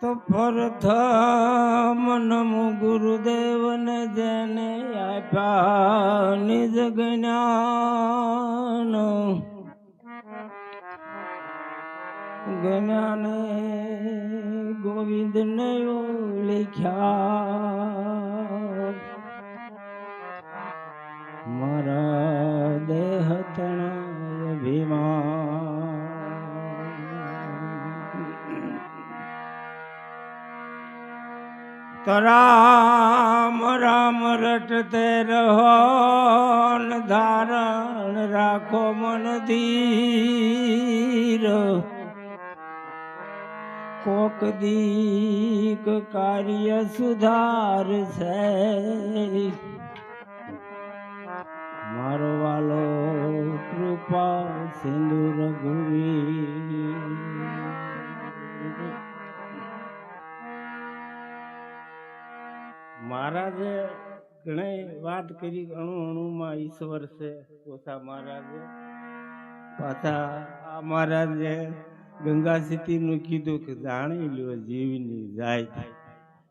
તો પ્રથમ નમો ગુરુદેવને જેને આપ્યા નિજ જ્ઞાન. જ્ઞાને ગોવિંદને લખ્યા રામ રામ રટતે રહો ધારણ રાખો મન ધીર. કોક દીક કાર્ય સુધાર છે. મારો વાલો કૃપા સિંધુ રઘુવી મહારાજે ઘણી વાત કરી, અણુ, અણુમાં ઈશ્વર છે. પોતા મહારાજે પાછા આ મહારાજે ગંગા નું કીધું કે, જાણી લ્યો, જીવની જાય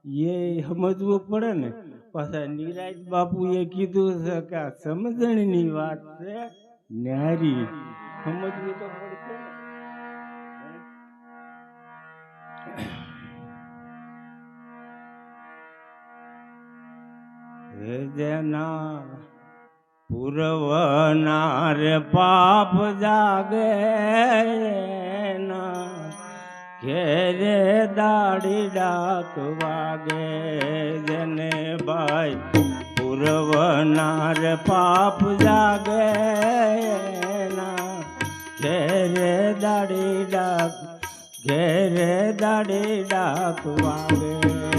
એ સમજવું પડે ને. પાછા નિરાજ બાપુએ કીધું છે કે, આ સમજણની વાત છે, ન્યારી. સમજવું તો પડશે જેના પુરવનાર પાપ જાગે ના. ઘેરે દાડી ડાક વાગે જને ભાઈ પુરવનાર પાપ જાગે ના. ઘેરે દાડી ડાક, ઘેરે દાડી ડાક વાગે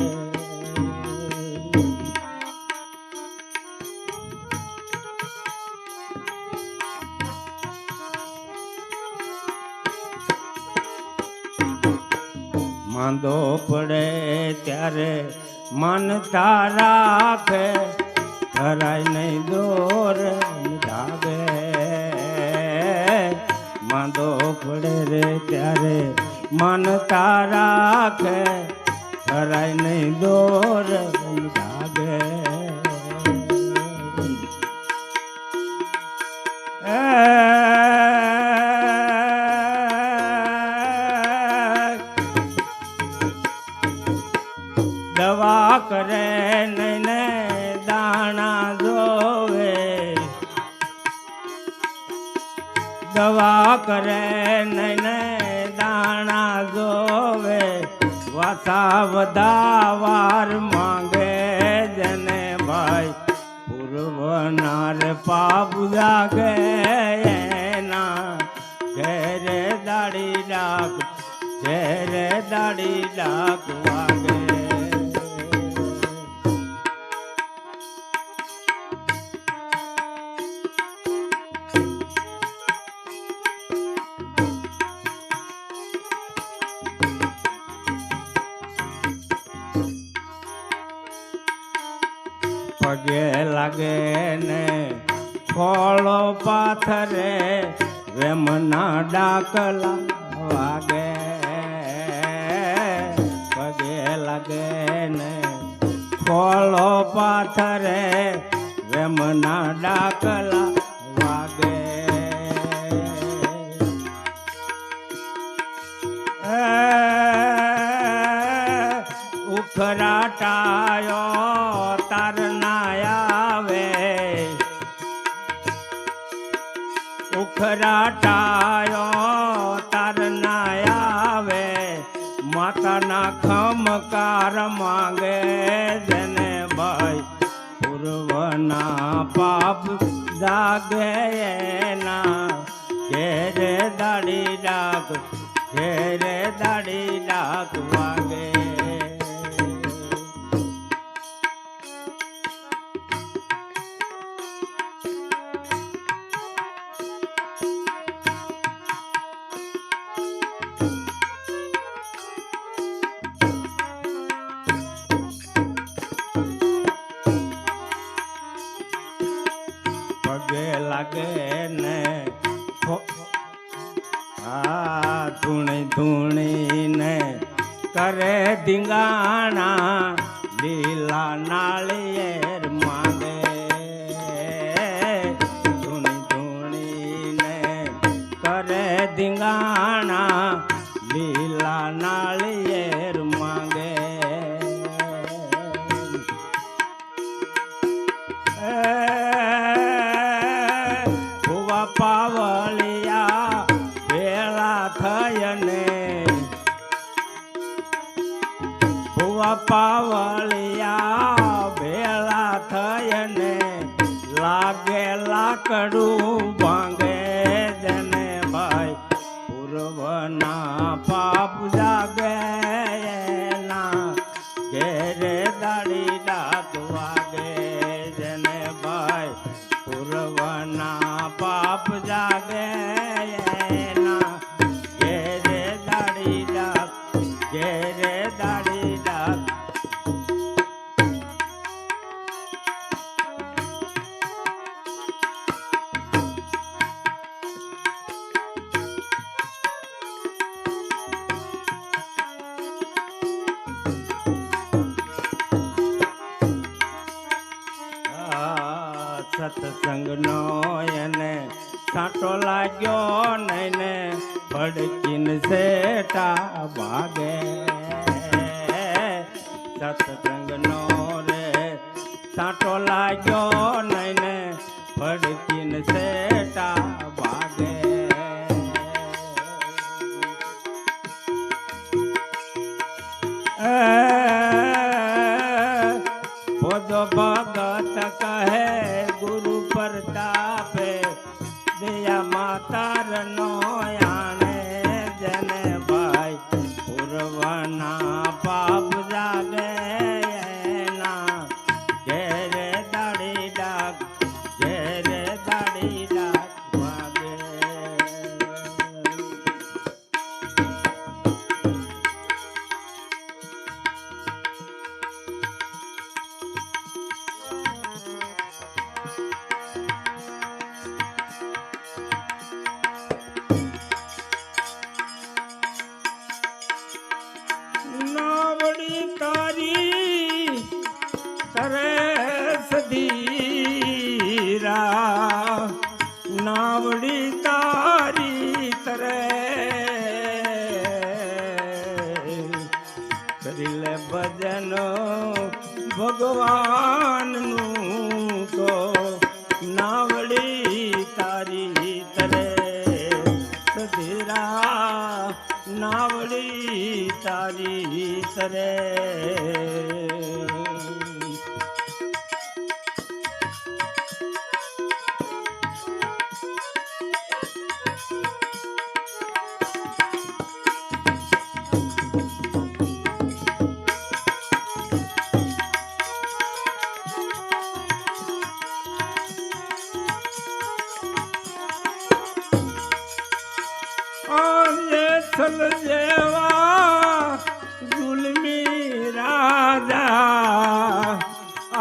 માંદો પડે ત્યારે માનતા રાખે. ધરાય નહીં દોર ધાગે માંદો પડે રે ત્યારે માનતા રાખે. ધરાય નહીં દોર ધાગે કરે ને દાણા જોવે દવા કરે ને દાણા જોવે વાતા બધા વાર માંગે જને ભાઈ પૂર્વનાર પાપ જાગે એના. ઘેરે દાડી ડાક, ઘેરે દાડી ડાક વાગે. પગે લાગે ને ખોળો પાથરે વેમના ડાકલા વાગે. પગે લાગે ને ખોળો પાથરે વેમના ડાકલા માતાના ખમકાર માંગે જેને ભાઈ પૂર્વના પાપ જાગે એના. ઘેરે દાડી ડાક, ઘેરે દાડી ડાક ಲೀಲಾ ನಾಳೆ palavra. સત્સંગનો એને કાંટો લાગ્યો નઈને ભડકીન સેટા ભાગે સત્સંગનો રે કાંટો લાગ્યો નઈને ભડકીન સેટા પૂર્વના ભજન ભગવાનનું તો નાવડી તારી તરે. સધીરા નાવડી તારી તરે.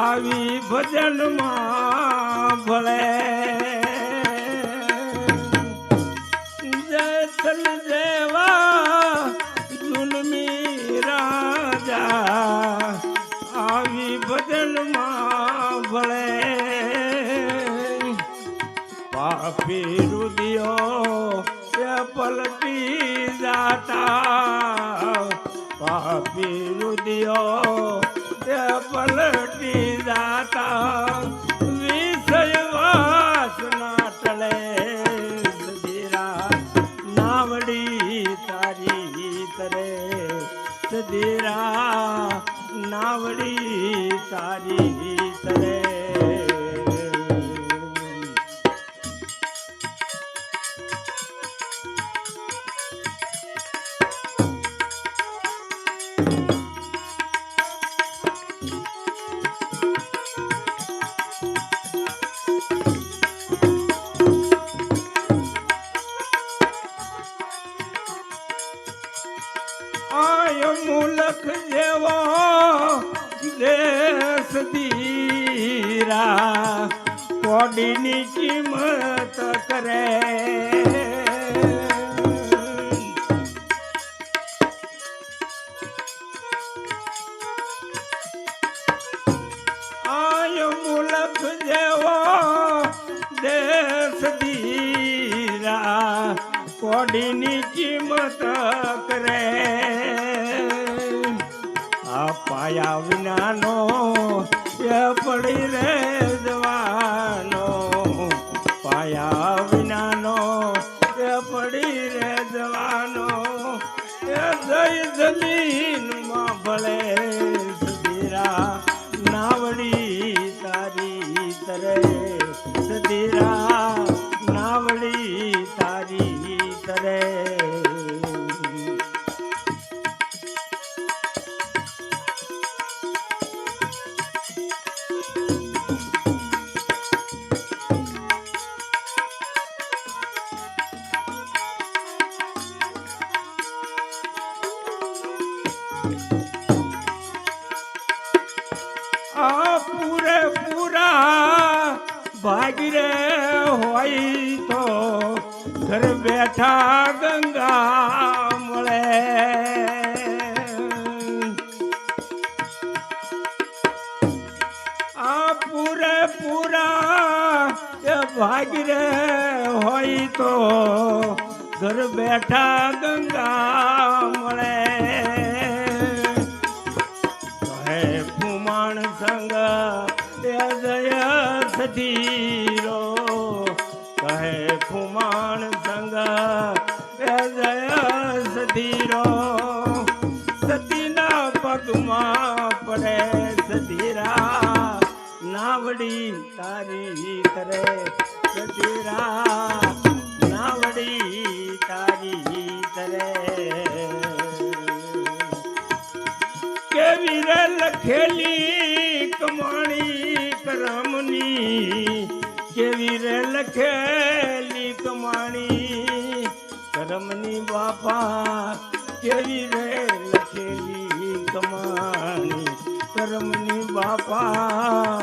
આવી ભજનમાં ભળે જસલ જેવા જુલમી રાજા આવી ભજનમાં ભળે પાપી રુદિયો પલટી જાતા. પાપી રુદિયો પલટી જાતા. મુલક જેવો દેશ ધીરા, કોડીની કિંમત કરે. આય મુલક જેવો દેશ ધીરા, કોડીની કિંમત કરે. પાયા વિનાનો એ પડી રે જવાનો. પાયા ઘર બેઠા ગંગા મળે. આ પૂરે પૂરા એ ભાગી રે હોય તો ઘર બેઠા ગંગા મળે. ફુમાણ સંગ જય સધીરો સધીરો સતીના પગમાં પડે સધીરા. નાવડી તારી કરે સધીરા. નાવડી તારી કરે. કેવી રે લખેલી કમાણી કરમની? કેવી રે લખેલી બાપા કેવી રે લખેલી કમાણી? કરમની બાપા